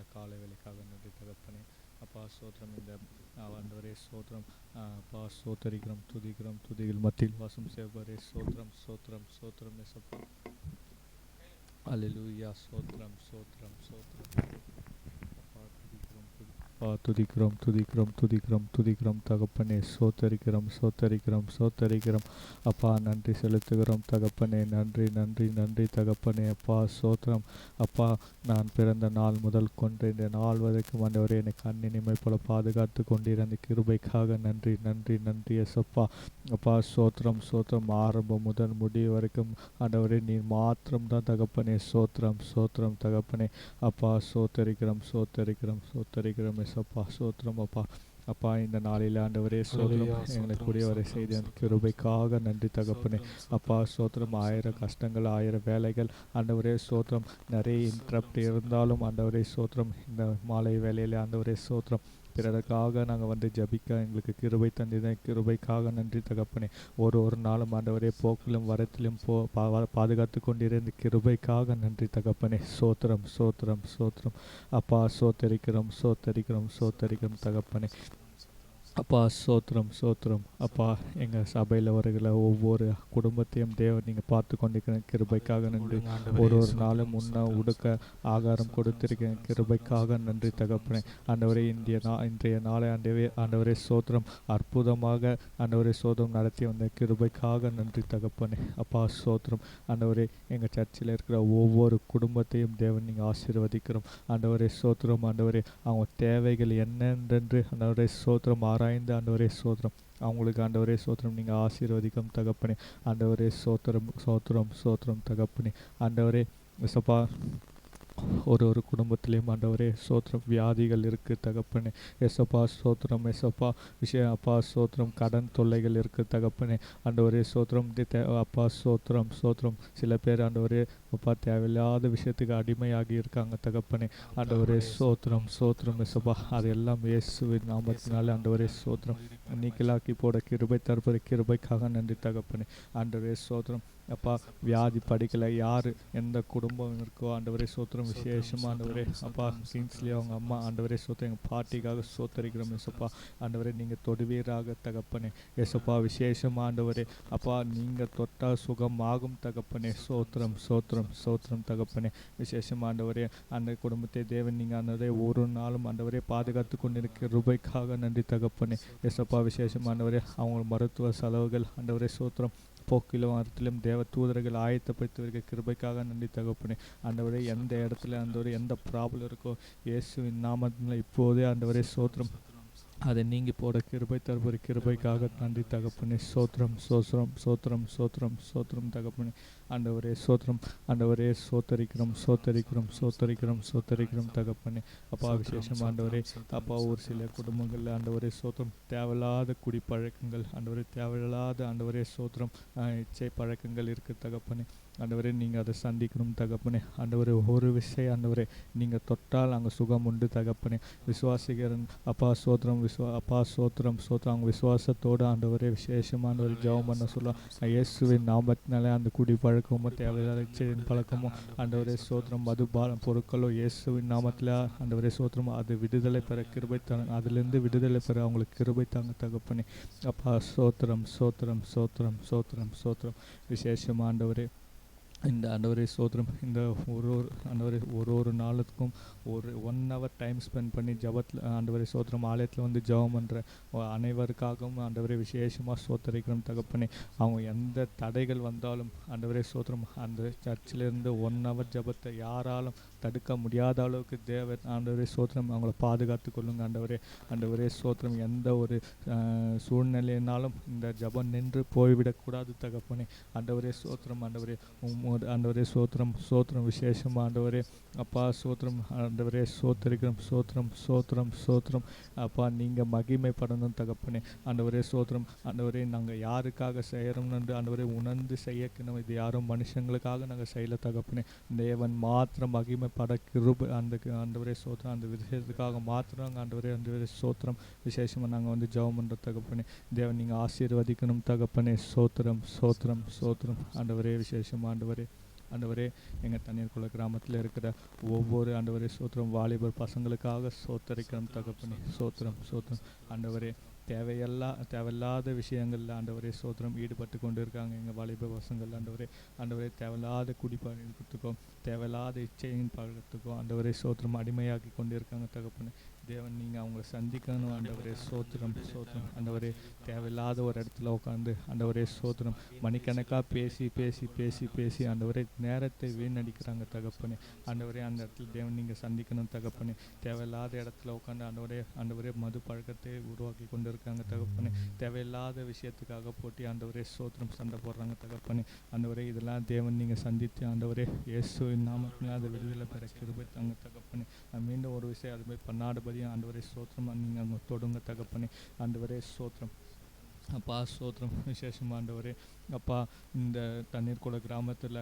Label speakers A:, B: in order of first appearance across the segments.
A: நல்ல காலை வேலைக்காக நன்றி தகப்பனே அப்பா சோத்திரம் இந்த ஆண்டவரே சோத்திரம் அப்பா சோத்தரிக்கிறோம் துதிக்கிறோம் துதிகள் மத்தியில் வாசம் செய்வரே. சோத்திரம் சோத்திரம் சோத்திரம் எசப்பா அல்லேலூயா சோத்திரம் சோத்திரம் சோத்திரம் அப்பா துதிக்கிறோம் துதி- அப்பா துதிக்கிறோம் துதிக்கிறோம் துதிக்கிறோம் துதிக்கிறோம். தகப்பனே சோத்தரிக்கிறோம் சோத்தரிக்கிறோம் சோத்தரிக்கிறோம். அப்பா நன்றி செலுத்துகிறோம். தகப்பனே நன்றி நன்றி நன்றி. தகப்பனே அப்பா சோத்திரம். அப்பா நான் பிறந்த நாள் முதல் கொண்டு இந்த நாள் வரைக்கும் ஆண்டவரே என்னை கண்ணினிமை போல பாதுகாத்து கொண்டிருந்த கிருபைக்காக நன்றி நன்றி நன்றி எசப்பா அப்பா சோத்திரம் சோத்திரம். ஆரம்பம் முதல் முடிவு வரைக்கும் ஆண்டவரே நீ மாத்திரம் தான் தகப்பனே. சோத்திரம் சோத்திரம் தகப்பனே. அப்பா சோத்தரிக்கிறோம் சோத்தரிக்கிறோம் சோத்தரிக்கிறோம் எசப்பா சோத்திரம் அப்பா. அப்பா இந்த நாளில் ஆண்டவரே
B: ஹல்லேலூயா,
A: எங்களை கூடியவரை
B: சோத்திரம்,
A: செய்த அந்த. கிருபைக்காக நன்றி தகப்பனே. அப்பா சோத்திரம் ஆயிரம் கஷ்டங்கள் ஆயிரம் வேலைகள். ஆண்டவரே சோத்திரம் நிறைய இன்ட்ரப்ட் இருந்தாலும் ஆண்டவரே சோத்திரம் இந்த மாலை வேலையில் ஆண்டவரே சோத்திரம். பிறருக்காக நாங்கள் வந்து ஜபிக்க எங்களுக்கு கிருபை தந்திதான் கிருபைக்காக நன்றி தகப்பனே. ஒரு ஒரு நாளும் ஆண்டவரே போக்கிலும் வரத்திலும் போ பா- பாதுகாத்து கொண்டிருந்த கிருபைக்காக நன்றி தகப்பனே. சோத்திரம் சோத்திரம் சோத்திரம். அப்பா சோத்தரிக்கிறோம் சோத்தரிக்கிறோம் சோத்தரிக்கிறோம் தகப்பனே. அப்பா சோத்திரம் சோத்திரம். அப்பா எங்கள் சபையில் வருகிற ஒவ்வொரு குடும்பத்தையும் தேவன் நீங்கள் பார்த்து கொண்டிருக்கிற கிருபைக்காக நன்றி. ஒரு ஒரு நாளும் உண்ண உடுக்க ஆகாரம் கொடுத்திருக்கேன் கிருபைக்காக நன்றி தகப்பனே. ஆண்டவரே இந்திய நா இன்றைய நாளை ஆண்டவே ஆண்டவரே சோத்திரம் அற்புதமாக ஆண்டவரே சோதரம் நடத்தி வந்த கிருபைக்காக நன்றி தகப்பனே. அப்பா சோத்திரம் ஆண்டவரே எங்கள் சர்ச்சில் இருக்கிற ஒவ்வொரு குடும்பத்தையும் தேவன் நீங்கள் ஆசீர்வதிக்கிறோம். ஆண்டவரே சோத்திரம் ஆண்டவரே அவங்க தேவைகள் என்னென்றென்று ஆண்டவரே சோத்திரம் ஆராய்ந்து ஆண்டவரே சோத்திரம் அவங்களுக்கு ஆண்டவரே சோத்திரம் நீங்கள் ஆசீர்வதிக்கம் தகப்பனே. ஆண்டவரே சோத்திரம் சோத்திரம் சோத்திரம் தகப்பனே. ஆண்டவரே சப்பா ஒரு ஒரு குடும்பத்திலையும் ஆண்டவரே சோத்திரம் வியாதிகள் இருக்கு தகப்பனே. எசப்பா சோத்திரம் எசப்பா. விஷய அப்பா சோத்திரம் கடன் தொல்லைகள் இருக்கு தகப்பனே. ஆண்டவரே சோத்திரம் அப்பா சோத்திரம் சோத்திரம் சில பேர் ஆண்டவரே அப்பா தேவையில்லாத விஷயத்துக்கு அடிமையாகி இருக்காங்க தகப்பனே. ஆண்டவரே சோத்திரம் சோத்திரம் எசப்பா. அதெல்லாம் இயேசுவின் நாமத்தினால ஆண்டவரே சோத்திரம் நீக்கலாக்கி போட கிருபை தருப்பது கிருபைக்காக நன்றி தகப்பனே. ஆண்டவரே சோத்திரம் அப்பா வியாதி படிக்கல. யார் எந்த குடும்பம் இருக்கோ ஆண்டவரே சோத்திரம் விசேஷமா ஆண்டவரே. அப்பா கிங்ஸ்லி அவங்க அம்மா ஆண்டவரே சோத்திரம். எங்கள் பாட்டிக்காக சோத்தரிக்கிறோம் எசப்பா ஆண்டவரே நீங்கள் தொடுவீராக தகப்பனே. எசப்பா விசேஷமா ஆண்டவரே. அப்பா நீங்கள் தொட்டா சுகமாகும் தகப்பனே. சோத்திரம் சோத்திரம் சோத்திரம் தகப்பனே. விசேஷமா ஆண்டவரே. அந்த குடும்பத்தை தேவன் நீங்கள் ஆண்டவரே ஒரு நாளும் ஆண்டவரே பாதுகாத்து கொண்டிருக்கிற ரூபாய்க்காக நன்றி தகப்பனே. எசப்பா விசேஷமானவரே அவங்க மருத்துவ செலவுகள் ஆண்டவரே சோத்திரம். போக்கிலும் அர்த்தத்திலும் தேவ தூதர்கள் ஆயத்தப்படுத்தி கிருபைக்காக நன்றி தகப்பனே. ஆண்டவரே எந்த இடத்துல ஆண்டவரே எந்த ப்ராப்ளம் இருக்கோ இயேசுவின் நாமத்தில் இப்போதே ஆண்டவரே சோத்திரம். அதை நீங்கள் போட கிருபை தருபொரு கிருபைக்காக நன்றி தகப்பனே. சோத்திரம் சோத்திரம் சோத்திரம் சோத்திரம் சோத்திரம் தகப்பனே. ஆண்டவரே சோத்திரம் ஆண்டவரே சோத்தரிக்கிறோம் சோத்தரிக்கிறோம் சோத்தரிக்கிறோம் சோத்தரிக்கிறோம் தகப்பனே. அப்பா விசேஷம் ஆண்டவரே. அப்பா ஒரு சில குடும்பங்களில் ஆண்டவரே சோத்திரம் தேவையில்லாத குடிப்பழக்கங்கள் ஆண்டவரே தேவையில்லாத ஆண்டவரே சோத்திரம் இச்சை பழக்கங்கள் இருக்கு தகப்பனே. ஆண்டவரே நீங்கள் அதை சந்திக்கணும் தகப்பனே. ஆண்டவரே ஒரு விஷயம் ஆண்டவரே. நீங்கள் தொட்டால் அங்கே சுகம் உண்டு தகப்பனே. விசுவாசிக்கிறன் அப்பா சோத்திரம் விஸ்வா அப்பா சோத்திரம் சோத்திரம் அவங்க விசுவாசத்தோடு ஆண்டவரே விசேஷமானவர் ஜெபம் பண்ண சொல்ல இயேசுவின் நாமத்தினாலே அந்த குடி பழக்கமும் தேவையில்லாத இச்சையின் பழக்கமும் ஆண்டவரே சோத்திரம் மது பாலம் பொருட்களோ இயேசுவின் நாமத்தில் ஆண்டவரே சோத்திரம் அது விடுதலை பெற கிருபை தாங்க அதுலேருந்து விடுதலை பெற அவங்களுக்கு கிருபை தாங்க தகப்பனே. அப்பா சோத்திரம் சோத்திரம் சோத்திரம் சோத்திரம் சோத்திரம் விசேஷம் ஆண்டவரே. இந்த ஆண்டவரே சோதரம் இந்த ஒரு ஒரு ஆண்டவரே ஒரு ஒரு நாளுக்கும் ஒரு ஒன் ஹவர் டைம் ஸ்பெண்ட் பண்ணி ஜபத்தில் ஆண்டவரே சோதரம் ஆலயத்தில் வந்து ஜெபம் பண்ணுற அனைவருக்காகவும் அண்டவரை விசேஷமாக சோத்தரிக்கிறோம் தகப்பனே. அவங்க எந்த தடைகள் வந்தாலும் ஆண்டவரே சோதரம் அந்த சர்ச்சிலேருந்து ஒன் ஹவர் ஜபத்தை யாராலும் தடுக்க முடியாத அளவுக்கு தேவன் ஆண்டவரே சோத்திரம் அவங்கள பாதுகாத்து கொள்ளுங்க ஆண்டவரே. ஆண்டவரே சோத்திரம் எந்த ஒரு சூழ்நிலையினாலும் இந்த ஜபம் நின்று போய்விடக்கூடாது தகப்பனே. ஆண்டவரே சோத்திரம் ஆண்டவரே ஆண்டவரே சோத்திரம் சோத்திரம் விசேஷம் ஆண்டவரே. அப்பா சோத்திரம் ஆண்டவரே சோத்திரிக்கிறோம் சோத்திரம் சோத்திரம் சோத்திரம் அப்பா நீங்கள் மகிமைப்படணும் தகப்பனே. ஆண்டவரே சோத்திரம் ஆண்டவரே நாங்கள் யாருக்காக செய்கிறோம்னு ஆண்டவரே உணர்ந்து செய்யக்கணும் இது யாரும் மனுஷங்களுக்காக நாங்கள் செய்யல தகப்பனே. தேவன் மாத்திரம் படக்கு கிருப அந்த க- ஆண்டவரே சோத்திரம் அந்த விஷயத்துக்காக மாத்திரம் நாங்கள் ஆண்டவரே ஆண்டவரே சோத்திரம் விசேஷமாக நாங்கள் வந்து ஜெபம் பண்ணுற தகப்பனே தேவன் நீங்கள் ஆசீர்வதிக்கணும் தகப்பனே. சோத்திரம் சோத்திரம் சோத்திரம் ஆண்டவரே விசேஷம் ஆண்டவரே ஆண்டவரே எங்கள் தண்ணீர்குள்ள கிராமத்தில் இருக்கிற ஒவ்வொரு ஆண்டவரே சோத்திரம் வாலிபர் பசங்களுக்காக சோத்தரிக்கிறோம் தகப்பனே. சோத்திரம் சோத்திரம் ஆண்டவரே தேவையல்லா தேவையில்லாத விஷயங்களில் ஆண்டவரே சோத்திரம் ஈடுபட்டு கொண்டு இருக்காங்க எங்கள் வாலிப பசங்கள் ஆண்டவரே ஆண்டவரே தேவையில்லாத குடிப்பழக்கத்துக்கும் தேவையில்லாத இச்சையின் பழக்கத்துக்கும் ஆண்டவரே சோத்திரம் அடிமையாக்கி கொண்டு இருக்காங்க தகப்பனே. தேவன் நீங்கள் அவங்கள சந்திக்கணும். ஆண்டவரே சோத்திரம் சோத்திரம் ஆண்டவரே தேவையில்லாத ஒரு இடத்துல உட்காந்து ஆண்டவரே சோத்திரம் மணிக்கணக்காக பேசி பேசி பேசி பேசி ஆண்டவரே நேரத்தை வீணடிக்கிறாங்க தகப்பனே. ஆண்டவரே அந்த இடத்துல தேவன் நீங்கள் சந்திக்கணும் தகப்பனே. தேவையில்லாத இடத்துல உட்காந்து ஆண்டவரே ஆண்டவரே மது பழக்கத்தை உருவாக்கி கொண்டு இருக்காங்க தகப்பனே. தேவையில்லாத விஷயத்துக்காக போட்டி ஆண்டவரே சோத்திரம் சண்டை போடுறாங்க தகப்பனே. ஆண்டவரே இதெல்லாம் தேவன் நீங்கள் சந்தித்து ஆண்டவரே இயேசு நாமத்தில் அதை விடுதலை பெற கிருபை தாங்க தகப்பனே. நான் மீண்டும் ஒரு விஷயம் அது மாதிரி பண்ணாதபடி ஆண்டவரே சோத்திரம் நீங்கள் அங்கே தொடுங்க தகப்பனே. ஆண்டவரே சோத்திரம் அப்பா சோத்திரம் விசேஷமாண்டவரே அப்பா இந்த தண்ணீர்குள கிராமத்தில்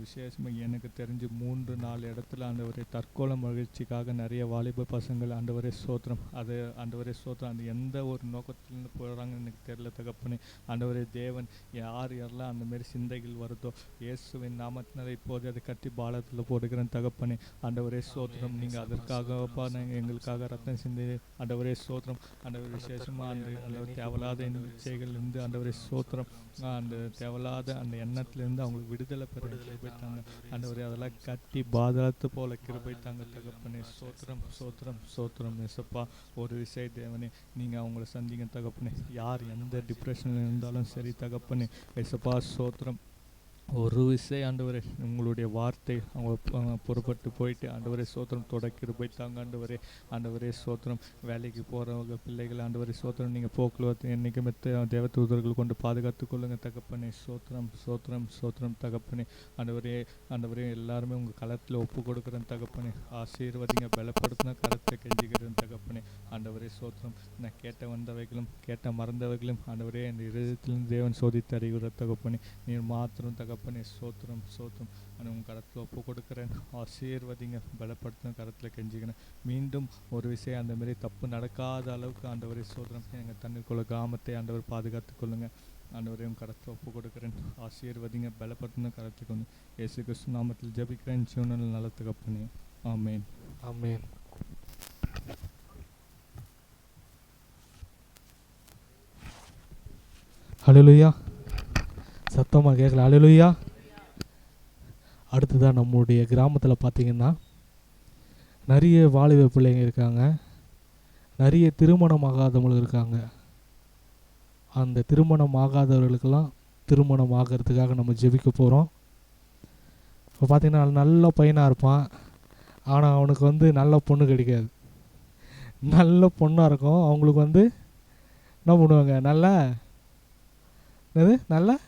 A: விசேஷமாக எனக்கு தெரிஞ்சு மூன்று நாலு இடத்துல ஆண்டவரே தற்கொலை மகிழ்ச்சிக்காக நிறைய வாலிப பசங்கள் ஆண்டவரே சோத்திரம் அது ஆண்டவரே சோத்திரம் அந்த எந்த ஒரு நோக்கத்திலிருந்து போகிறாங்கன்னு எனக்கு தெரியல தகப்பனே. ஆண்டவரே தேவன் யார் யாரெல்லாம் அந்த மாதிரி சிந்தைகள் வருதோ இயேசுவின் நாமத்தினால இப்போது அதை கட்டி பாலத்தில் போடுகிறேன் தகப்பனே. ஆண்டவரே சோத்திரம் நீங்கள் அதற்காகப்பா நாங்கள் எங்களுக்காக ரத்தம் சிந்தி ஆண்டவரே சோத்திரம் ஆண்டவர் விசேஷமாக அந்த தேவையில்லாத இந்த இச்சைகள்லேருந்து ஆண்டவரே சோத்திரம் அந்த தேவையில்லாத அந்த எண்ணத்துலேருந்து அவங்களுக்கு விடுதலை பெற கிருபைத்தாங்க ஆண்டவரே அதெல்லாம் கட்டி பாதாளத்து போல கிருபைத்தாங்க தகப்பனே. சோத்திரம் சோத்திரம் சோத்திரம் எசப்பா ஒரு விஷய தேவனே நீங்கள் அவங்கள சந்திங்க தகப்பனே. யார் எந்த டிப்ரெஷனில் இருந்தாலும் சரி தகப்பனே. எசப்பா சோத்திரம். ஒரு விசை ஆண்டவரே உங்களுடைய வார்த்தை அவங்க புறப்பட்டு போயிட்டு ஆண்டவரே சோத்திரம் தொடக்கிட்டு போயிட்டாங்க ஆண்டவரே ஆண்டவரே சோத்திரம். வேலைக்கு போகிறவங்க பிள்ளைகள் ஆண்டவரே சோத்திரம். நீங்கள் போக்குவரத்து என்றைக்குமே தேவ தூதர்கள் கொண்டு பாதுகாத்து கொள்ளுங்கள் தகப்பனே. சோத்திரம் சோத்திரம் சோத்திரம் தகப்பனே. ஆண்டவரே ஆண்டவரே எல்லாருமே உங்கள் களத்தில் ஒப்பு கொடுக்குறேன் தகப்பனே. ஆசீர்வதிங்க பலப்படுத்தின கரத்தை கெஞ்சிக்கிறேன் தகப்பனே. ஆண்டவரே சோத்திரம். நான் கேட்ட வந்தவைகளும் கேட்ட மறந்தவைகளும் ஆண்டவரே இந்த இருதயத்திலும் தேவன் சோதித்து அறிகிற தகப்பனே. நீர் மாத்திரம் தகப்பனே சோத்திரம் சோத்திரம். நான் உங்கள் கரத்தில் ஒப்பு கொடுக்குறேன் ஆசீர்வதிங்க. பலப்படுத்தின கரத்தில் கெஞ்சிக்கிறேன் மீண்டும் ஒரு விஷயம் அந்த மாதிரி தப்பு நடக்காத அளவுக்கு ஆண்டவரே சோத்திரம். எங்கள் தண்ணீர்குள்ள கிராமத்தை ஆண்டவர் பாதுகாத்து கொள்ளுங்க. ஆண்டவரையும் கரத்தில் ஒப்பு கொடுக்குறேன் ஆசீர்வதிங்க பலப்படுத்தின கரத்தை கொண்டு இயேசு கிறிஸ்து நாமத்தில் ஜெபிக்கிறேன். ஜீவனில் நல்ல தகப்பனே ஆமென்.
B: ஆமென். ஹalleluya. சத்தமாக கேட்கல. ஹalleluya. அடுத்ததாக நம்முடைய கிராமத்தில் பார்த்திங்கன்னா நிறைய வாலிப பிள்ளைங்க இருக்காங்க. நிறைய திருமணம் ஆகாதவங்களும் இருக்காங்க. அந்த திருமணம் ஆகாதவர்களுக்கெல்லாம் திருமணம் ஆகிறதுக்காக நம்ம ஜெபிக்க போகிறோம் இப்போ பார்த்திங்கன்னா நல்ல பையனாக இருப்பான். ஆனால் அவனுக்கு வந்து நல்ல பொண்ணு கிடைக்காது. நல்ல பொண்ணாக இருக்கும். அவங்களுக்கு வந்து என்ன பண்ணுவாங்க? நல்ல? என்னது? நல்ல?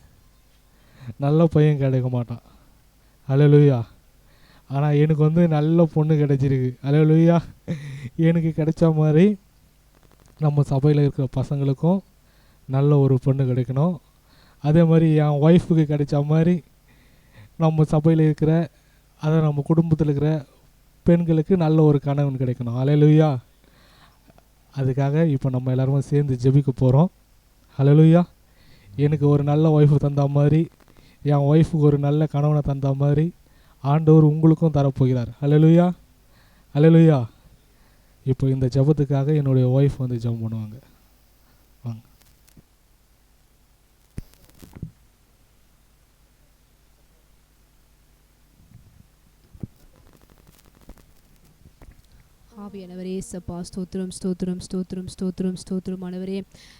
B: நல்ல பையன் கிடைக்க மாட்டான். அலலுயா ஆனால் எனக்கு வந்து நல்ல பொண்ணு கிடைச்சிருக்கு. அலலுயா எனக்கு கிடைச்ச மாதிரி நம்ம சபையில் இருக்கிற பசங்களுக்கும் நல்ல ஒரு பொண்ணு கிடைக்கணும். அதே மாதிரி என் ஒய்ஃபுக்கு கிடைச்ச மாதிரி நம்ம சபையில் இருக்கிற அதை நம்ம குடும்பத்தில் இருக்கிற பெண்களுக்கு நல்ல ஒரு கணவன் கிடைக்கணும். அலையலுயா. அதுக்காக இப்போ நம்ம எல்லாருமே சேர்ந்து ஜெபிக்க போகிறோம் அலையலுயா. எனக்கு ஒரு நல்ல ஒய்ஃபு தந்த மாதிரி என் ஒய்ஃபுக்கு ஒரு நல்ல கணவனை தந்த மாதிரி ஆண்டவர் உங்களுக்கும் தரப்போகிறார். அலலுயா அலலுயா இப்போ இந்த ஜெபத்துக்காக என்னுடைய ஒய்ஃப் வந்து ஜெபம் பண்ணுவாங்க.
C: ஆவியானவரே சப்பா ஸ்தோத்திரம் ஸ்தோத்திரம் ஸ்தோத்திரம் ஸ்தோத்திரம் ஸ்தோத்திரம் ஆனவரே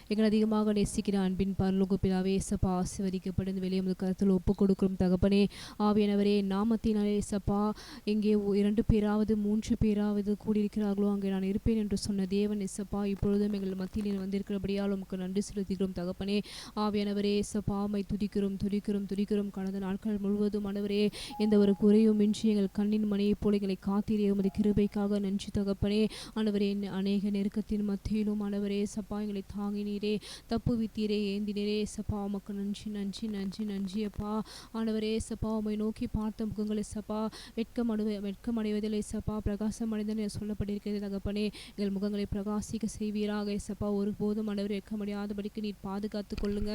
C: எங்கள் அதிகமாக நேசிக்கிற அன்பின் பரலோக பிதாவே சப்பா ஆசீர்வதிக்கப்படும் வெளியே உமது கருத்தில் ஒப்பு கொடுக்கிறோம் தகப்பனே ஆவியானவரே நாமத்தினாலே சப்பா எங்கே இரண்டு பேராவது மூன்று பேராவது கூடியிருக்கிறார்களோ அங்கே நான் இருப்பேன் என்று சொன்ன தேவன் எசப்பா இப்பொழுதும் எங்கள் மத்தியில் வந்திருக்கிறபடியால் உமக்கு நன்றி செலுத்துகிறோம் தகப்பனே. ஆவியானவரே சப்பாமை துதிக்கிறோம் துதிக்கிறோம் துதிக்கிறோம். கடந்த நாட்கள் முழுவதும் ஆனவரே எந்த ஒரு குறையும் இன்றி எங்கள் கண்ணின் மணியைப் போல எங்களை காத்தீரே உமது கிருபைக்காக நன்றி தகப்பனே ஆண்டவரே அநேக நெருக்கத்தின் மத்தியிலும் ஆண்டவரே சப்பா எங்களை தாங்கினீரே தப்புவித்தீரே ஏந்தினீரே சப்பா உமக்கு நன்றி நன்றி நன்றி நன்றி அப்பா. ஆண்டவரே சப்பா உம்மை நோக்கி பார்த்த முகங்களை சப்பா. வெட்கம் அடைவ வெட்கம் அடைவதில்லை சப்பா. பிரகாசம் அடைந்தன சொல்லப்பட்டிருக்கிறது தகப்பனே. எங்கள் முகங்களை பிரகாசிக்க செய்வீராக சப்பா. ஒருபோதும் ஆண்டவரே வெட்கமடையாதபடிக்கு நீர் பாதுகாத்து கொள்ளுங்க.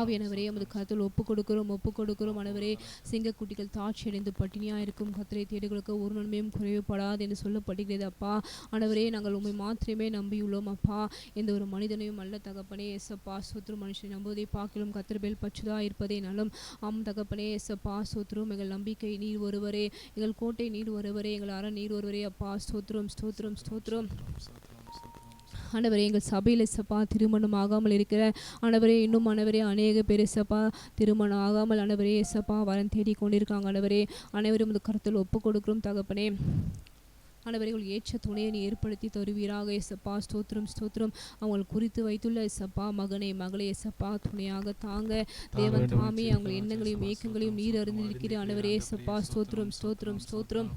C: ஆவியானவரே உமது கருத்தில் ஒப்பு கொடுக்கிறோம் ஒப்பு கொடுக்கிறோம் ஆண்டவரே சிங்கக்குட்டிகள் தாட்சி அடைந்து பட்டினியாக இருக்கும் கத்திரை தேடுகளுக்கு ஒரு நன்மையும் குறைவுபடாது என்று சொல்லப்படுகிறது அப்பா. ஆண்டவரே நாங்கள் உண்மை மாத்திரமே நம்பியுள்ளோம் அப்பா. எந்த ஒரு மனிதனையும் அல்ல தகப்பனே எஸ்அப்பா சோத்ரு மனுஷனை நம்புவதை பார்க்கலும் கத்திரபேல் பச்சுதா இருப்பதே நலம். ஆம் தகப்பனே எஸ்அப்பா சோத்ரும் எங்கள் நம்பிக்கை நீர் ஒருவரே. எங்கள் கோட்டை நீர் ஒருவரே. எங்கள் அற நீர் ஒருவரே அப்பா. ஸ்தோத்ரம் ஸ்தோத்ரம் ஸ்தோத்ரம் ஆண்டவரே எங்கள் சபையில் சப்பா திருமணம் ஆகாமல் இருக்கிற ஆண்டவரே இன்னும் ஆண்டவரே அநேக பேர் சப்பா திருமணம் ஆகாமல் ஆண்டவரே சப்பா வரன் தேடி கொண்டிருக்காங்க ஆண்டவரே. அனைவரும் இந்த கருத்தில் ஒப்பு கொடுக்கிறோம் தகப்பனே. ஆண்டவரே உங்கள் ஏற்ற துணையை நீ ஏற்படுத்தி தருவீராக. எசப்பா ஸ்தோத்திரம் ஸ்தோத்திரம். அவங்கள் குறித்து வைத்துள்ள எசப்பா மகனை மகளை எசப்பா துணையாக தாங்க. தேவன் தாமே அவங்க எண்ணங்களையும் ஏக்கங்களையும் நீர் அறிந்திருக்கிற ஆண்டவரே. எசப்பா ஸ்தோத்திரம் ஸ்தோத்திரம் ஸ்தோத்திரம்.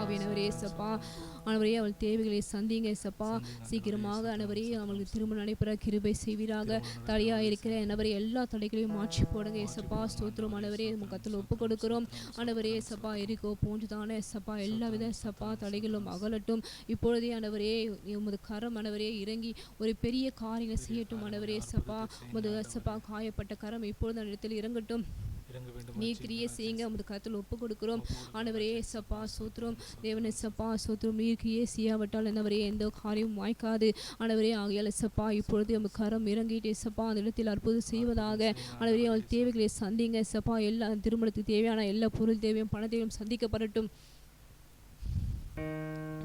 C: ஆவியானவரே அவள் தேவைகளை சந்திங்க சப்பா சீக்கிரமாக ஆனவரே அவளுக்கு திரும்ப நடைபெற கிருபை செய்வீராக. தடையாக இருக்கிற ஆனவரே எல்லா தடைகளையும் மாற்றி போடுங்க ஏசப்பா ஸ்தோத்திரம் ஆனவரே முகத்தில் ஒப்பு கொடுக்கிறோம். ஆனவரே சப்பா எரிக்கோ போன்றுதானே சப்பா எல்லா வித சப்பா தடைகளும் அகலட்டும். இப்பொழுதே ஆனவரே உமது கரம் ஆனவரே இறங்கி ஒரு பெரிய காரியங்களை செய்யட்டும் ஆனவரே சப்பா உமது சப்பா காயப்பட்ட கரம் இப்பொழுது அந்த இடத்தில் இறங்கட்டும். நீ கிரியை செய்யுங்க. உமது கருத்தில் ஒப்பு கொடுக்கிறோம் ஆண்டவரே சப்பா சோத்ரம் தேவனே சப்பா சோத்ரம் நீர் கிரியை செய்யாவிட்டால் என்னவரே எந்த காரியமும் வாய்க்காது. ஆண்டவரே ஆகையால் சப்பா இப்பொழுது உமது கரம் இறங்கிட்டு சப்பா அந்த இடத்தில் அற்புதம் செய்வதாக. ஆண்டவரே அவள் தேவைகளை சந்திங்க. சப்பா எல்லா திருமணத்துக்கு தேவையான எல்லா பொருள் தேவையும் பண தேவையும் சந்திக்கப்படட்டும்.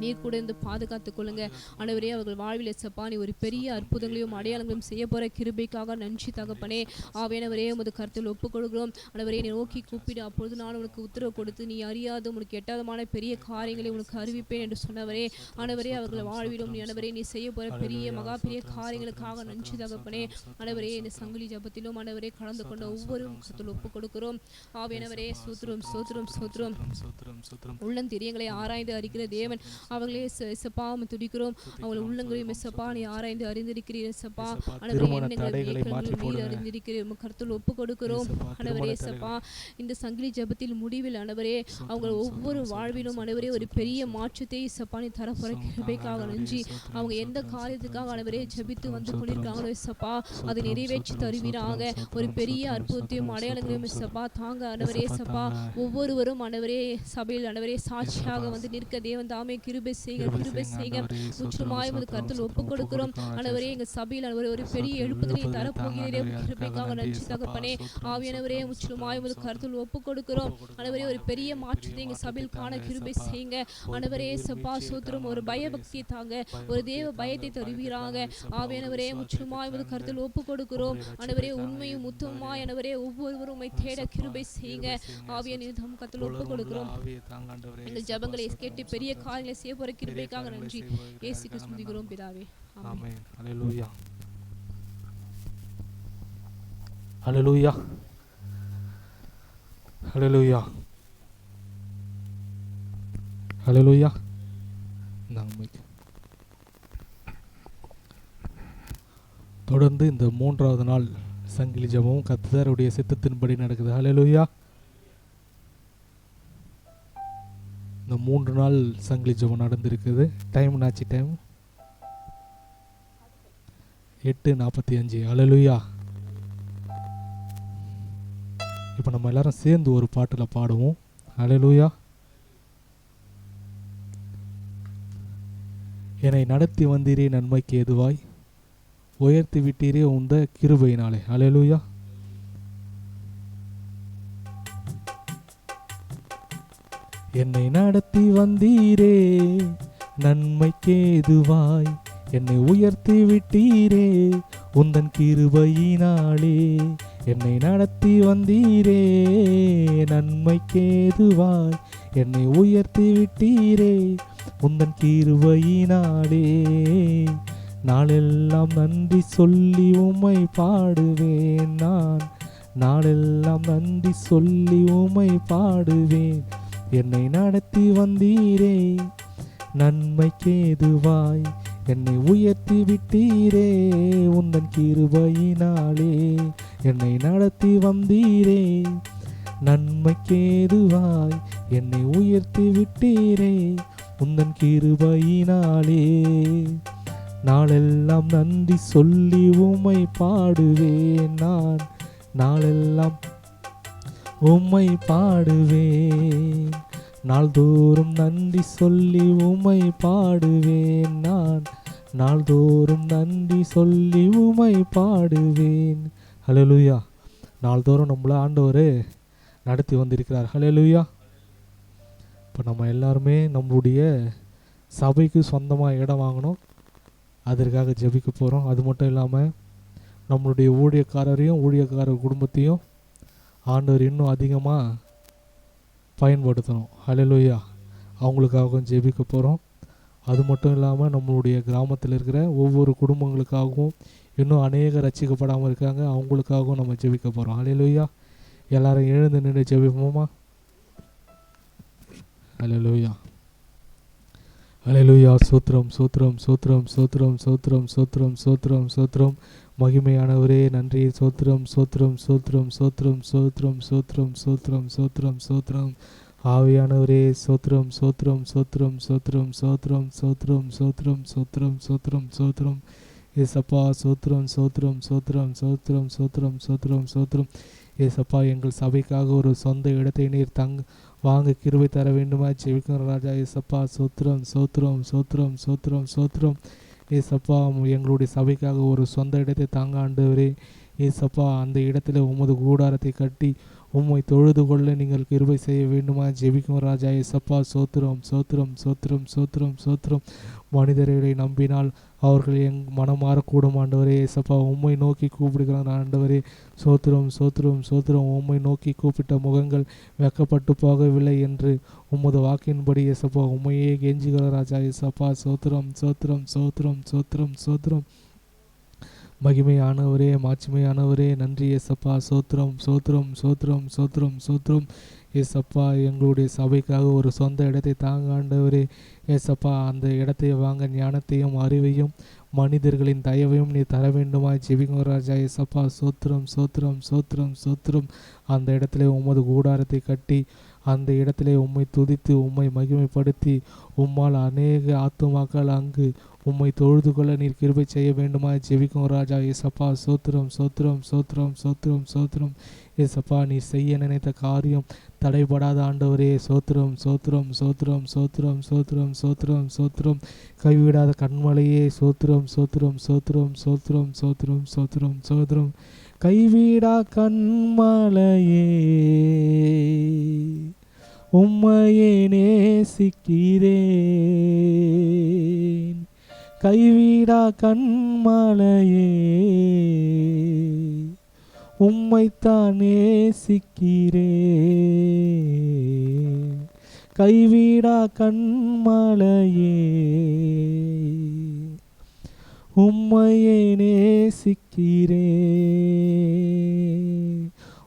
C: நீர் கூட இருந்து பாதுகாத்துக் கொள்ளுங்க. ஆண்டவரே அவர்கள் வாழ்வில் சப்பா நீ ஒரு பெரிய அற்புதங்களையும் அடையாளங்களையும் செய்ய போற கிருபைக்காக நன்றி தகப்பனே. ஆவேனவரே உமது கருத்தில் ஒப்புக் கொடுக்கிறோம் ஆண்டவரே நீ நோக்கி கூப்பிடு அப்பொழுது நான் உனக்கு உத்தரவு கொடுத்து நீ அறியாத உனக்கு எட்டாதமான பெரிய காரியங்களை உனக்கு அறிவிப்பேன் என்று சொன்னவரே. ஆண்டவரே அவர்கள் வாழ்விலும் நீ ஆண்டவரே நீ செய்ய போற பெரிய மகா பெரிய காரியங்களுக்காக நன்றி தகப்பனே. ஆண்டவரே இந்த சங்கிலி ஜபத்திலும் ஆண்டவரே கலந்து கொண்ட ஒவ்வொரு கருத்தில் ஒப்புக் கொடுக்கிறோம் ஆவேனவரே சூத்திரம் சோத்திரம் சோத்திரம்
B: சோத்ரம் சோத்ரம்
C: உள்ளம் அறிகிற தேவன் அவர்களே சப்பா துடிக்கிறோம். அவங்கள் உள்ளங்களையும் சப்பா நீ ஆராய்ந்து அறிந்திருக்கிறீர் சப்பா. அறிந்திருக்கிறீர். கருத்தில் ஒப்பு கொடுக்கிறோம்
B: திருமண
C: சப்பா இந்த சங்கிலி ஜெபத்தில் முடிவில் ஆண்டவரே அவங்க ஒவ்வொரு வாழ்விலும் ஆண்டவரே ஒரு பெரிய மாற்றத்தை சப்பா நீ தரப்போற கிருபைக்காக நன்றி. அவங்க எந்த காரியத்துக்காக ஆண்டவரே ஜெபித்து வந்து கொண்டிருக்காங்களோ சப்பா அதை நிறைவேற்றி தருவீராக. ஒரு பெரிய அற்புதத்தையும் அடையாளங்களையும் சப்பா தாங்க ஆண்டவரே சப்பா ஒவ்வொருவரும் ஆண்டவரே சபையில் ஆண்டவரே சாட்சியாக வந்து நிற்க தேவன் தாமே கிருபை செய்க கிருபை செய்க. முற்றுமாய் உமது கருத்தில் ஒப்புக் கொடுக்கிறோம். ஆண்டவரே எங்க சபையில் ஆண்டவரே ஒரு பெரிய எழுப்புதலை தரப்போகிறீரே உமது கிருபைக்காக நன்றி தகப்பனே ஆவியானவரே முற்றிலுமாய் உமது கருத்தில் ஒப்புக் கொடுக்கிறோம். ஆண்டவரே ஒரு பெரிய மாற்றத்தை எங்க சபையில் காண கிருபை செய்யுங்க. ஆண்டவரே சப்பா சூத்திரம் ஒரு பயபக்தியை தாங்க ஒரு தேவ பயத்தை தருவீராக. ஆவியானவரே முற்றிலுமாய் உமது கருத்தில் ஒப்புக் கொடுக்கிறோம். ஆண்டவரே உண்மையும் உத்தமமாய் ஆண்டவரே. ஒவ்வொருவரும் உம்மை தேட கிருபை செய்யுங்க. ஆவியான கருத்தில் ஒப்புக் கொடுக்கிறோம். எங்கள் ஜெபங்களை கேட்டு பெரிய காரியங்களை செய்ய போற கிருபைக்காக நன்றி. இயேசு கிறிஸ்து துதிக்கிறோம் பிதாவே. ஆமென்.
B: ஹalleluya. ஹalleluya. ஹalleluya. ஹalleluya. நாங்க மைக் தொடர்ந்து இந்த மூன்றாவது நாள் சங்கிலி ஜெபமும் கர்த்தருடைய சித்தத்தின்படி நடக்குது. ஹalleluya. மூன்று நாள் சங்கிலி ஜபம் நடந்திருக்குது. டைம் நாச்சு டைம் எட்டு நாற்பத்தி அஞ்சு அழலுயா இப்போ நம்ம எல்லாரும் சேர்ந்து ஒரு பாட்டில் பாடுவோம். அழலுயா என்னை நடத்தி வந்தீரே நன்மைக்கு எதுவாய் உயர்த்தி விட்டீரே உந்த கிருபையினாலே. அழலுயா என்னை நடத்தி வந்தீரே. நன்மைக்கேதுவாய் என்னை உயர்த்தி விட்டீரே. உந்தன் கிருபையினாலே என்னை நடத்தி வந்தீரே. நன்மைக்கேதுவாய் என்னை உயர்த்தி விட்டீரே. உந்தன் கிருபையினாலே நாளெல்லாம் நன்றி சொல்லி உமை பாடுவேன் நான். நாளெல்லாம் நன்றி சொல்லி உமை பாடுவேன். என்னை நடத்தி வந்தீரே. நன்மைக்கேதுவாய் என்னை உயர்த்தி விட்டீரே. உந்தன் கிருபையினாலே என்னை நடத்தி வந்தீரே. நன்மைக்கேதுவாய் என்னை உயர்த்தி விட்டீரே. உந்தன் கிருபையினாலே நாளெல்லாம் நன்றி சொல்லி உமை பாடுவேன் நான். நாளெல்லாம் உம்மை பாடுவேன். நாள்தோறும் நன்றி சொல்லி உமை பாடுவேன் நான். நாள்தோறும் நன்றி சொல்லி உமை பாடுவேன். ஹலோ லூயா நாள்தோறும் நம்மள ஆண்டவர் நடத்தி வந்திருக்கிறார். ஹalleluya. இப்போ நம்ம எல்லாருமே நம்மளுடைய சபைக்கு சொந்தமாக இடம் வாங்கணும். அதற்காக ஜெபிக்க போகிறோம் அது மட்டும் இல்லாமல் நம்மளுடைய ஊழியக்காரரையும் ஊழியக்காரர் குடும்பத்தையும் ஆண்டவர் இன்னும் அதிகமாக பயன்படுத்தணும். அலையிலுயா அவங்களுக்காகவும் ஜெபிக்க போகிறோம் அது மட்டும் இல்லாமல் நம்மளுடைய கிராமத்தில் இருக்கிற ஒவ்வொரு குடும்பங்களுக்காகவும் இன்னும் அநேக ரசிக்கப்படாமல் இருக்காங்க. அவங்களுக்காகவும் நம்ம ஜெபிக்க போகிறோம் அலையிலுயா எல்லாரும் எழுந்து நின்று ஜெபிப்போமா? அலையிலுயா அலையிலுயா சூத்திரம் சூத்திரம் சூத்திரம் சூத்திரம் சூத்திரம் சூத்திரம் சூத்திரம் சூத்திரம். மகிமையானவரே நன்றி சோத்திரம் சோத்திரம் சோத்திரம் சோத்திரம் சோத்திரம் சோத்திரம் சோத்திரம் சோத்திரம் சோத்திரம் ஆவியானவரே சோத்திரம் சோத்திரம் சோத்திரம் சோத்திரம் சோத்திரம் சோத்திரம் சோத்திரம் சோத்திரம் சோத்திரம் சோத்திரம் ஏசப்பா சோத்திரம் சோத்திரம் சோத்திரம் சோத்திரம் சோத்திரம் சோத்திரம் சோத்திரம் ஏசப்பா எங்கள் சபைக்காக ஒரு சொந்த இடத்தை நீர் தங் வாங்க கிருபை தர வேண்டுமா ஜெபிக்கிற ராஜா ஏசப்பா சோத்திரம் சோத்திரம் சோத்திரம் சோத்திரம் சோத்திரம் ஏசப்பா எங்களுடைய சபைக்காக ஒரு சொந்த இடத்தை தாங்க ஆண்டவரே. ஏசப்பா அந்த இடத்துல உமது கூடாரத்தை கட்டி உம்மை தொழுது கொள்ள நீங்கள் கிருபை செய்ய வேண்டுமா? ஜெபிக்கும் ராஜா எசப்பா சோத்திரம் சோத்திரம் சோத்திரம் சோத்திரம் சோத்திரம். மனிதர்களை நம்பினால் அவர்கள் எங் மனம் மாறக்கூடும் ஆண்டவரே ஏசப்பா உம்மை நோக்கி கூப்பிடுகிறான் ஆண்டவரே. சோத்திரம் சோத்திரம் சோத்திரம். உம்மை நோக்கி கூப்பிட்ட முகங்கள் வெக்கப்பட்டு போகவில்லை என்று உமது வாக்கின்படி ஏசப்பா உம்மையே கெஞ்சுகிற ராஜா ஏசப்பா சோத்திரம் சோத்திரம் சோத்திரம் சோத்திரம் சோத்திரம். மகிமையானவரே மாட்சிமையானவரே நன்றி எசப்பா சோத்திரம் சோத்திரம் சோத்திரம் சோத்திரம் சோத்திரம். ஏசப்பா எங்களுடைய சபைக்காக ஒரு சொந்த இடத்தை தாங்க ஆண்டவரே அந்த இடத்தை வாங்க ஞானத்தையும் அறிவையும் மனிதர்களின் தயவையும் நீ தர வேண்டுமா ஜெபிங்கராஜா ராஜா சோத்திரம் சோத்திரம் சோத்திரம் சோத்திரம். அந்த இடத்துல உமது கூடாரத்தை கட்டி அந்த இடத்திலே உம்மை துதித்து உம்மை மகிமைப்படுத்தி உம்மால் அநேக ஆத்துமாக்கள் அங்கு உம்மை தொழுது கொள்ள நீர் கிருபை செய்ய வேண்டுமா ஜெபிக்கும் ராஜா ஏசப்பா சோத்திரம் சோத்திரம் சோத்திரம் சோத்திரம் சோத்திரம் ஏசப்பா நீ செய்ய நினைத்த காரியம் தடைபடாத ஆண்டவரே சோத்திரம் சோத்திரம் சோத்திரம் சோத்திரம் சோத்திரம் சோத்திரம் சோத்திரம் கைவிடாத கண்மலையே சோத்திரம் சோத்திரம் சோத்திரம் சோத்திரம் சோத்திரம் சோத்திரம் சோத்திரம் கைவிடா கண்மலையே உம்மையே நேசிக்கிறேன் கைவிடா கண்மலையே. உம்மைத்தானே சிக்கிறே கைவிடா கண்மலையே. உம்மையே நேசிக்கிறேன்.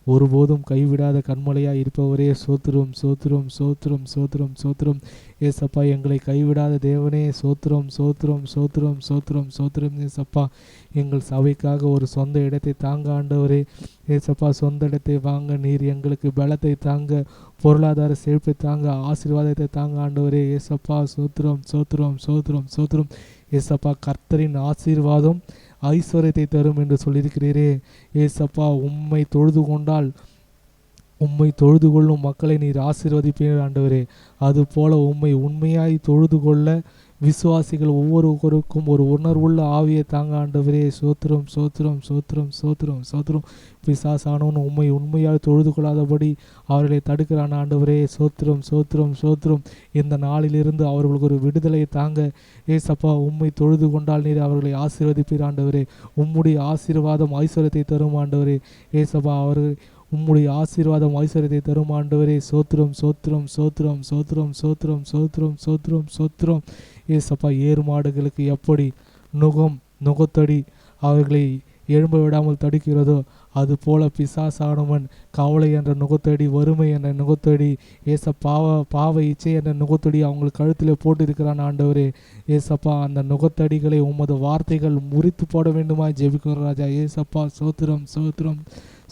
B: ஒருபோதும் கைவிடாத கண்மலையாக இருப்பவரே சோத்திரம் சோத்திரம் சோத்திரம் சோத்திரம் சோத்திரம். ஏசப்பா எங்களை கைவிடாத தேவனே சோத்திரம் சோத்திரம் சோத்திரம் சோத்திரம் சோத்திரம் ஏசப்பா. எங்கள் சபைக்காக ஒரு சொந்த இடத்தை தாங்க ஆண்டவரே. ஏசப்பா சொந்த இடத்தை வாங்க நீர் எங்களுக்கு பலத்தை தாங்க பொருளாதார செழிப்பை தாங்க ஆசீர்வாதத்தை தாங்க ஆண்டவரே. ஏசப்பா சோத்திரம் சோத்திரம் சோத்திரம் சோத்திரம். ஏசப்பா கர்த்தரின் ஆசீர்வாதம் ஐஸ்வர்யத்தை தரும் என்று சொல்லியிருக்கிறீரே. ஏசப்பா உம்மை தொழுது கொண்டால் உம்மை தொழுது கொள்ளும் மக்களை நீர் ஆசீர்வதிப்பீர் ஆண்டவரே. அதுபோல உம்மை உண்மையாய் தொழுது கொள்ள விசுவாசிகள் ஒவ்வொருவருக்கும் ஒரு உணர்வுள்ள ஆவியை தாங்க ஆண்டவரே சோத்திரம் சோத்திரம் சோத்திரம் சோத்திரம் சோத்திரம் பிசாசானவன் உம்மை உண்மையால் தொழுது கொள்ளாதபடி அவர்களை தடுக்கிறான் ஆண்டவரே சோத்திரம் சோத்திரம் சோத்திரம் இந்த நாளிலிருந்து அவர்களுக்கு ஒரு விடுதலை தாங்க ஏசப்பா உண்மை தொழுது கொண்டால் நீர் அவர்களை ஆசீர்வதிப்பீர் ஆண்டவரே உம்முடைய ஆசீர்வாதம் ஐஸ்வர்யத்தை தரும் ஆண்டவரே ஏசப்பா அவர்கள் உம்முடைய ஆசீர்வாதம் ஐஸ்வர்யத்தை தரும் ஆண்டவரே சோத்திரம் சோத்திரம் சோத்திரம் சோத்திரம் சோத்திரம் சோத்திரம் சோத்திரம் சோத்திரம் ஏசப்பா ஏறு மாடுகளுக்கு எப்படி நுகம் நுகத்தடி அவர்களை எழும்ப விடாமல் தடுக்கிறதோ அது போல பிசாசானவன் கவலை என்ற நுகத்தடி வறுமை என்ற நுகத்தடி ஏச பாவ பாவ இச்சை என்ற நுகத்தடி அவங்களுக்கு கழுத்தில் போட்டிருக்கிறான் ஆண்டவரே ஏசப்பா அந்த நுகத்தடிகளை உமது வார்த்தைகள் முறித்து போட வேண்டுமா ஜெபிக்கிறோம் ராஜா ஏசப்பா சோத்திரம் சோத்திரம்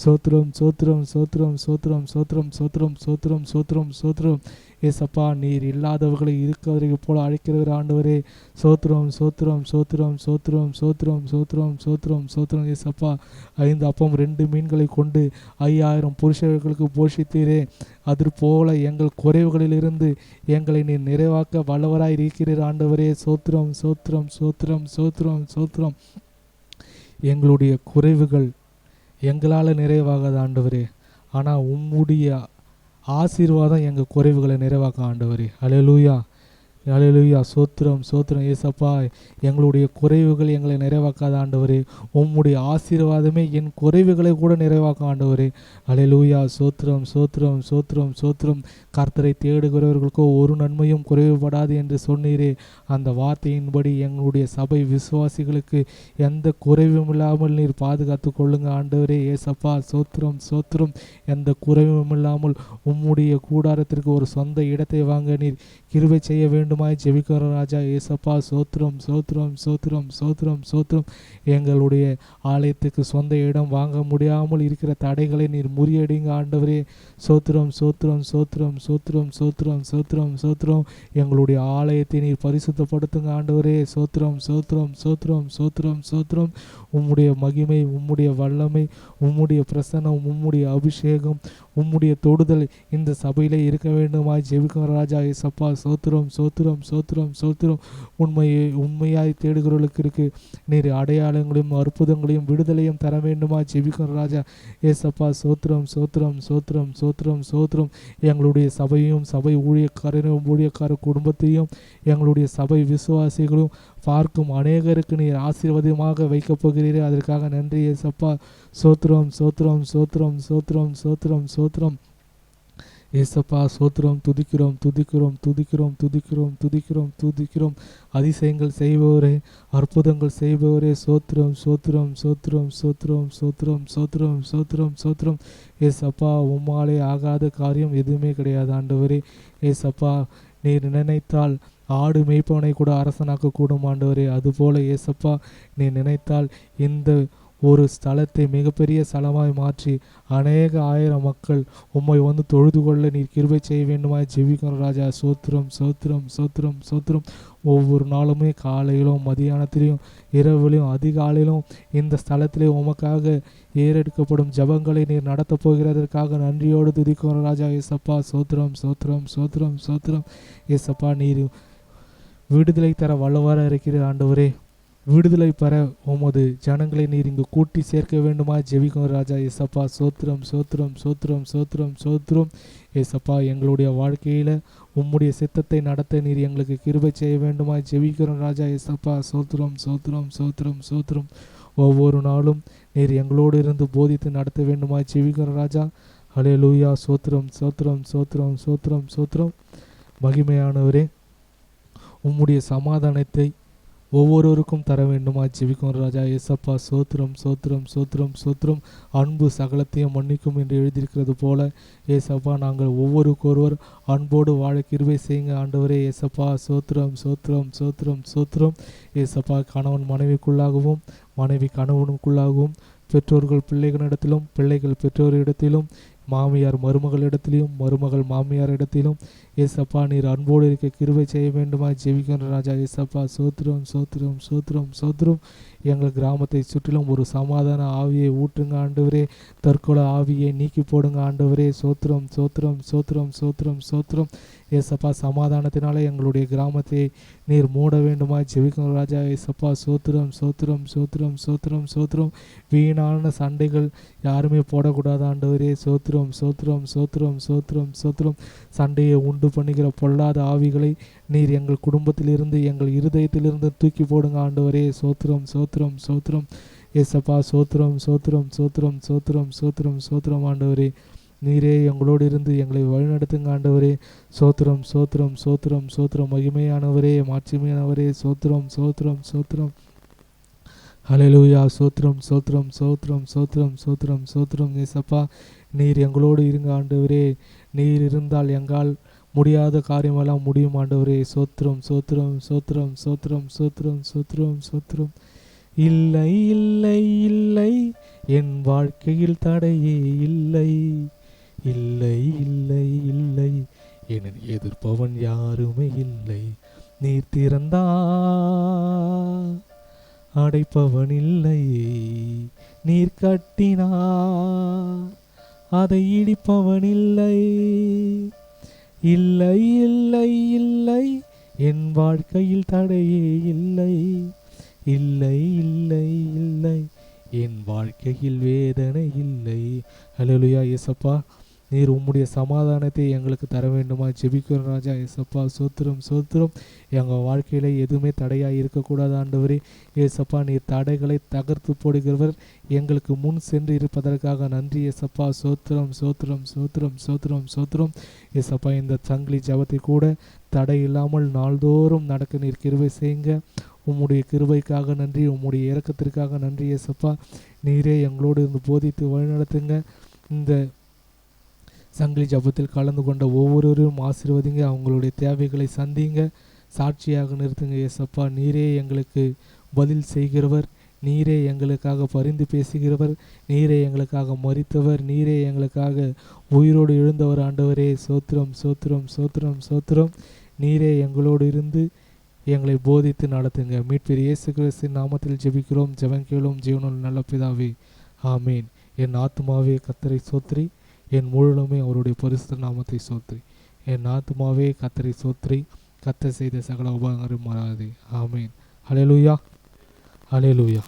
B: சோத்திரம் சோத்திரம் சோத்திரம் சோத்திரம் சோத்திரம் சோத்திரம் சோத்திரம் சோத்திரம் சோத்திரம் ஏசப்பா நீர் இல்லாதவர்களை இருக்கிறவரை போல அழைக்கிறவர் ஆண்டவரே. சோத்திரம் சோத்திரம் சோத்திரம் சோத்திரம் சோத்திரம் சோத்திரம் சோத்திரம் சோத்திரம் ஏசப்பா. ஐந்து அப்பம் ரெண்டு மீன்களை கொண்டு ஐயாயிரம் புருஷர்களுக்கு போஷித்தீரே. அது போல எங்கள் குறைவுகளிலிருந்து எங்களை நீர் நிறைவாக்க வல்லவராய் இருக்கிறீர் ஆண்டவரே. சோத்திரம் சோத்திரம் சோத்திரம் சோத்திரம் சோத்திரம். எங்களுடைய குறைவுகள் எங்களால் நிறைவாகாது ஆண்டவரே. ஆனால் உம்முடைய ஆசீர்வாதம் எங்கள் குறைவுகளை நிறைவாக்க ஆண்டவரே. அலையலூயா அலையலூயா சோத்திரம் சோத்திரம். ஏசப்பா எங்களுடைய குறைவுகள் எங்களை நிறைவாக்காத ஆண்டவரே. உம்முடைய ஆசீர்வாதமே என் குறைவுகளை கூட நிறைவாக்க ஆண்டவரே. அலையலூயா சோத்திரம் சோத்திரம் சோத்திரம் சோத்திரம். கர்த்தரை தேடுகிறவர்களுக்கோ ஒரு நன்மையும் குறைவுபடாது என்று சொன்னீரே. அந்த வார்த்தையின்படி எங்களுடைய சபை விசுவாசிகளுக்கு எந்த குறைவும் இல்லாமல் நீர் பாதுகாத்து கொள்ளுங்க ஆண்டவரே. ஏசப்பா சோத்திரம் சோத்திரம். எந்த குறைவும் இல்லாமல் உம்முடைய கூடாரத்திற்கு ஒரு சொந்த இடத்தை வாங்க நீர் கிருபை செய்ய வேண்டும். வேண்டுமாய் ஜெபிக்கிற ராஜா ஏசப்பா சோத்ரம் சோத்ரம் சோத்ரம் சோத்ரம் சோத்ரம் எங்களுடைய ஆலயத்துக்கு சொந்த இடம் வாங்க முடியாமல் இருக்கிற தடைகளை நீர் முறியடிங்க ஆண்டவரே சோத்ரம் சோத்ரம் சோத்ரம் சோத்ரம் சோத்ரம் சோத்ரம் சோத்ரம் எங்களுடைய ஆலயத்தை நீர் பரிசுத்தப்படுத்துங்க ஆண்டவரே சோத்ரம் சோத்ரம் சோத்ரம் சோத்ரம் சோத்ரம் உம்முடைய மகிமை உம்முடைய வல்லமை உம்முடைய பிரசன்னம் உம்முடைய அபிஷேகம் உம்முடைய தொடுதல் இந்த சபையிலே இருக்க வேண்டுமாய் ஜெபிக்கிற ராஜா ஏசப்பா சோத்திரம் சோத்திரம் சோத்திரம் சோத்திரம். உண்மையை உண்மையாய் தேடுகிறவர்களுக்கு இருக்கு. நீர் அடையாளங்களையும் அற்புதங்களையும் விடுதலையும் தர வேண்டுமா ஜெபிக்கிற ராஜா ஏசப்பா சோத்திரம் சோத்திரம் சோத்திரம் சோத்திரம் சோத்திரம். எங்களுடைய சபையும் சபை ஊழியக்காரரும் ஊழியக்கார குடும்பத்தையும் எங்களுடைய சபை விசுவாசிகளும் பார்க்கும் அநேகருக்கு நீர் ஆசீர்வாதமாக வைக்கப் போகிறீர்கள் அதற்காக நன்றி ஏசப்பா சோத்ரம் சோத்ரம் சோத்ரம் சோத்ரம் சோத்ரம் சோத்ரம் ஏசப்பா சோத்திரம் துதிக்கிறோம் துதிக்கிறோம் துதிக்கிறோம் துதிக்கிறோம் துதிக்கிறோம் துதிக்கிறோம் அதிசயங்கள் செய்பவரே அற்புதங்கள் செய்பவரே சோத்திரம் சோத்திரம் சோத்திரம் சோத்திரம் சோத்திரம் சோத்திரம் சோத்திரம் சோத்திரம் ஏசப்பா உம்மாலே ஆகாத காரியம் எதுவுமே கிடையாது ஆண்டவரே ஏசப்பா நீர் நினைத்தால் ஆடு மேய்ப்பவனை கூட அரசனாக்க கூடும் ஆண்டவரே. அதுபோல ஏசப்பா நீ நினைத்தால் இந்த ஒரு ஸ்தலத்தை மிகப்பெரிய ஸ்தலமாய் மாற்றி அநேக ஆயிரம் மக்கள் உம்மை வந்து தொழுது கொள்ள நீர் கிருபை செய்ய வேண்டுமாய் ஜெபிக்கிறோம் ராஜா. சோத்திரம் சோத்திரம் சோத்திரம் சோத்திரம். ஒவ்வொரு நாளுமே காலையிலும் மதியானத்திலையும் இரவிலும் அதிகாலையிலும் இந்த ஸ்தலத்திலே உமக்காக ஏறெடுக்கப்படும் ஜபங்களை நீர் நடத்தப் போகிறதற்காக நன்றியோடு துதிக்கிறோம் ராஜா. ஏசப்பா சோத்திரம் சோத்திரம் சோத்திரம் சோத்திரம். ஏசப்பா நீர் விடுதலை தர வல்லவராக இருக்கிற ஆண்டவரே விடுதலை பெற உமது ஜனங்களை நீர் இங்கு கூட்டி சேர்க்க வேண்டுமா? ஜெபிக்கும் ராஜா எசப்பா சோத்திரம் சோத்திரம் சோத்திரம் சோத்திரம் சோத்திரம். எசப்பா எங்களுடைய வாழ்க்கையில் உம்முடைய சித்தத்தை நடத்த நீர் எங்களுக்கு கிருபை செய்ய வேண்டுமா? ஜெபிக்கிறோம் ராஜா எசப்பா சோத்திரம் சோத்திரம் சோத்திரம் சோத்திரம். ஒவ்வொரு நாளும் நீர் எங்களோடு இருந்து போதித்து நடத்த வேண்டுமா? ஜெபிக்கிறோம் ராஜா. ஹலே லூயா சோத்திரம் சோத்திரம் சோத்திரம் சோத்திரம் சோத்திரம். மகிமையானவரே. உம்முடைய சமாதானத்தை ஒவ்வொருவருக்கும் தர வேண்டுமா? ஜெபிக்கும் ராஜா. ஏசப்பா சோத்திரம் சோத்திரம் சோத்திரம் சோத்திரம். அன்பு சகலத்தையும் மன்னிக்கும் என்று எழுதியிருக்கிறது போல. ஏசப்பா நாங்கள் ஒவ்வொருக்கொருவர் அன்போடு வாழ கிருவை செய்யுங்க. ஆண்டவரே ஏசப்பா சோத்திரம் சோத்திரம் சோத்திரம் சோத்திரம். ஏசப்பா கணவன் மனைவிக்குள்ளாகவும் மனைவி கணவனுக்குள்ளாகவும் பெற்றோர்கள் பிள்ளைகளிடத்திலும் பிள்ளைகள் பெற்றோரிடத்திலும் மாமியார் மருமகளிடத்திலும் மருமகள் மாமியார் இடத்திலும் ஏசப்பா நீர் அன்போடு இருக்க கிருவை செய்ய வேண்டுமா ஜெபிக்கின்ற ராஜா ஏசப்பா சோத்திரம் சோத்திரம் சோத்திரம் சோத்திரம். எங்கள் கிராமத்தை சுற்றிலும் ஒரு சமாதான ஆவியை ஊற்றுங்க ஆண்டவரே. தற்கொலை ஆவியை நீக்கி போடுங்க ஆண்டவரே. சோத்திரம் சோத்திரம் சோத்திரம் சோத்திரம் சோத்திரம். ஏசப்பா சமாதானத்தினாலே எங்களுடைய கிராமத்தை நீர் மூட வேண்டுமா ஜெபிக்கும் ராஜா ஏசப்பா சோத்திரம் சோத்திரம் சோத்திரம் சோத்திரம் சோத்திரம் வீணான சண்டைகள் யாருமே போடக்கூடாது ஆண்டவரே சோத்திரம் சோத்திரம் சோத்திரம் சோத்திரம் சோத்திரம் சண்டையை உண்டு பண்ணுகிற பொல்லாத ஆவிகளை நீர் எங்கள் குடும்பத்திலிருந்து எங்கள் இருதயத்திலிருந்து தூக்கி போடுங்க ஆண்டவரே சோத்திரம் சோத்திரம் சோத்திரம் ஏசப்பா சோத்திரம் சோத்திரம் சோத்திரம் சோத்திரம் சோத்திரம் சோத்திரம் ஆண்டவரே நீரே எங்களோடு இருந்து எங்களை வழிநடத்துங்க ஆண்டவரே சோத்திரம் சோத்திரம் சோத்திரம் சோத்திரம் மகிமையானவரே மாட்சிமையானவரே சோத்திரம் சோத்திரம் சோத்திரம் ஹalleluya சோத்ரம் சோத்ரம் சோத்ரம் சோத்ரம் சோத்ரம் சோத்ரம் ஏசப்பா நீர் எங்களோடு இருங்க ஆண்டவரே நீர் இருந்தால் எங்கால் முடியாத காரியமெல்லாம் முடியும் ஆண்டவரே சோத்ரம் சோத்ரம் சோத்ரம் சோத்ரம் சோத்திரம் சோத்திரம் சோத்திரம் இல்லை இல்லை இல்லை என் வாழ்க்கையில் தடையே இல்லை இல்லை இல்லை இல்லை. என எதிர்ப்பவன் யாருமே இல்லை. நீர் திறந்தா அடைப்பவன் இல்லை. நீர் கட்டினா அதை இடிப்பவன் இல்லை. இல்லை இல்லை இல்லை. என் வாழ்க்கையில் தடையே இல்லை. இல்லை இல்லை இல்லை. என் வாழ்க்கையில் வேதனை இல்லை. ஹalleluya இயேசப்பா. நீர் உம்முடைய சமாதானத்தை எங்களுக்கு தர வேண்டுமா ஜெபிக்கிறோம் ராஜா. ஏசப்பா சோத்திரம் சோத்திரம். எங்கள் வாழ்க்கையில் எதுவுமே தடையாக இருக்கக்கூடாது ஆண்டவரே. ஏசப்பா நீர் தடைகளை தகர்த்து போடுகிறவர் எங்களுக்கு முன் சென்று இருப்பதற்காக நன்றி. ஏசப்பா சோத்திரம் சோத்திரம் சோத்திரம் சோத்திரம் சோத்திரம். ஏசப்பா இந்த சங்கிலி ஜபத்தை கூட தடை இல்லாமல் நாள்தோறும் நடக்க நீர் கிருவை செய்யுங்க. உம்முடைய கிருபைக்காக நன்றி உம்முடைய இறக்கத்திற்காக நன்றி. ஏசப்பா நீரே எங்களோடு இருந்து போதித்து வழிநடத்துங்க. இந்த சங்கிலி ஜபத்தில் கலந்து கொண்ட ஒவ்வொருவரும் ஆசீர்வதிங்க. அவங்களுடைய தேவைகளை சந்திங்க. சாட்சியாக நிறுத்துங்க ஏசப்பா நீரே எங்களுக்கு பதில் செய்கிறவர். நீரே எங்களுக்காக பரிந்து பேசுகிறவர். நீரே எங்களுக்காக மறித்தவர் நீரே எங்களுக்காக உயிரோடு எழுந்தவர். ஆண்டவரே சோத்திரம் சோத்திரம் சோத்திரம் சோத்திரம். நீரே எங்களோடு இருந்து எங்களை போதித்து நடத்துங்க. மீட்பெரிய இயேசு கிறிஸ்தின் நாமத்தில் ஜெபிக்கிறோம். ஜெபங்கேளும் ஜீவனும் நல்ல பிதாவே. ஆமீன். என் ஆத்மாவே கத்தரை சோத்ரி என் முழுமே அவருடைய பரிசுத்த நாமத்தை சோத்ரி. என் ஆத்மாவே கத்தரை சோத்ரி. கத்த செய்த சகல உபகாரம் மாறாது. ஆமீன். அலையலூயா அலையலூயா